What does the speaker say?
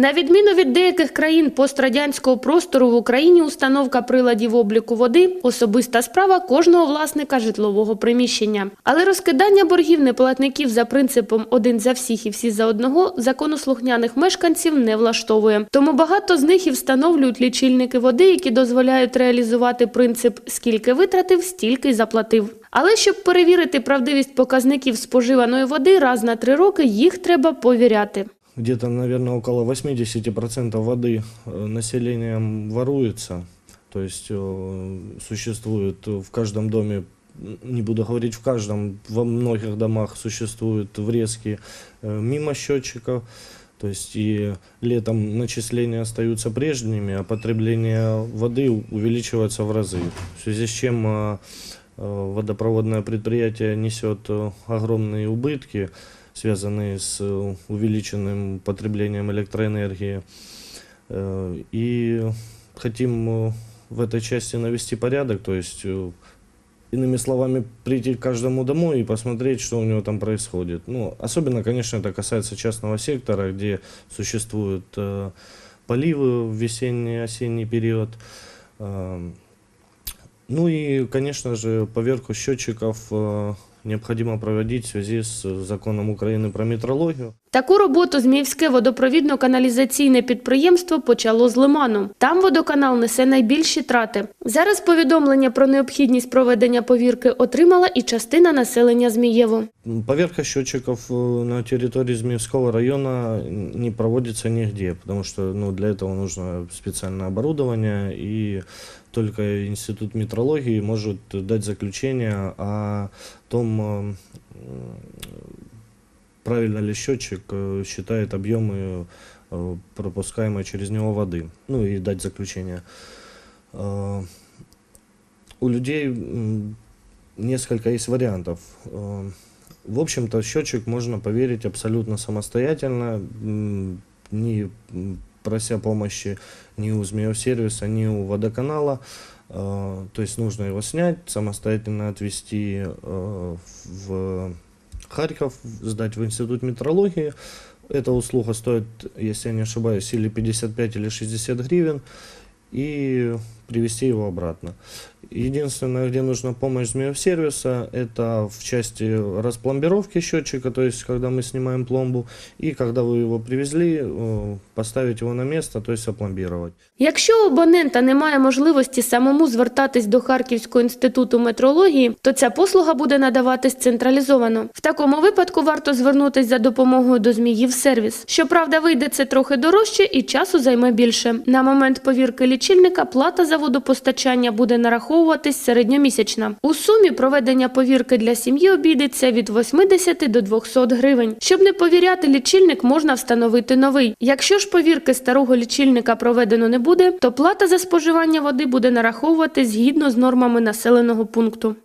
На відміну від деяких країн пострадянського простору в Україні установка приладів обліку води особиста справа кожного власника житлового приміщення. Але розкидання боргів неплатників за принципом один за всіх і всі за одного законослухняних мешканців не влаштовує. Тому багато з них і встановлюють лічильники води, які дозволяють реалізувати принцип скільки витратив, стільки й заплатив. Але щоб перевірити правдивість показників споживаної води раз на три роки, їх треба повіряти. Где-то, наверное, около 80% воды э, населением воруется. То есть э, существует в каждом доме, не буду говорить в каждом, во многих домах существуют врезки э, мимо счетчиков. То есть и летом начисления остаются прежними, а потребление воды увеличивается в разы. В связи с чем водопроводное предприятие несет огромные убытки, связанные с э, увеличенным потреблением электроэнергии. Э, И хотим э, в этой части навести порядок, то есть, иными словами, прийти к каждому домой и посмотреть, что у него там происходит. Ну, особенно, конечно, это касается частного сектора, где существуют поливы в весенний осенний период. Ну и, конечно же, поверку счетчиков необходимо проводить в связи с законом Украины про метрологию. Таку роботу Зміївське водопровідно-каналізаційне підприємство почало з лиману. Там водоканал несе найбільші трати. Зараз повідомлення про необхідність проведення повірки отримала і частина населення Змієво. М, Поверка счетчиков э, на территории Змеевского района не проводится нигде, потому что ну, для этого нужно специальное оборудование, и только Институт метрологии может дать заключение о том, э, м, правильно ли счетчик э, считает объемы э, пропускаемой через него воды, ну и дать заключение. Э, У людей несколько есть вариантов. Э, В общем-то, счетчик можно поверить абсолютно самостоятельно, не прося помощи ни у Змеевсервиса, ни у водоканала. Э, То есть нужно его снять, самостоятельно отвезти э, в Харьков, сдать в Институт метрологии. Эта услуга стоит, если я не ошибаюсь, или 55, или 60 гривен. И привезти его обратно. Единственное, где нужна помощь змеевсервиса, это в части распломбировки счетчика, то есть когда мы снимаем пломбу, и когда вы его привезли, э, поставить его на место, то есть опломбировать. Якщо у абонента немає можливості самому звертатись до Харківського інституту метрології, то ця послуга буде надаватись централізовано. В такому випадку варто звернутись за допомогою до Зміїв сервіс. Щоправда, вийде це трохи дорожче і часу займе більше. На момент повірки лічильника плата за водопостачання буде нараховуватись середньомісячна. У сумі проведення повірки для сім'ї обійдеться від 80 до 200 гривень. Щоб не повіряти лічильник, можна встановити новий. Якщо ж повірки старого лічильника проведено не буде, то плата за споживання води буде нараховувати згідно з нормами населеного пункту.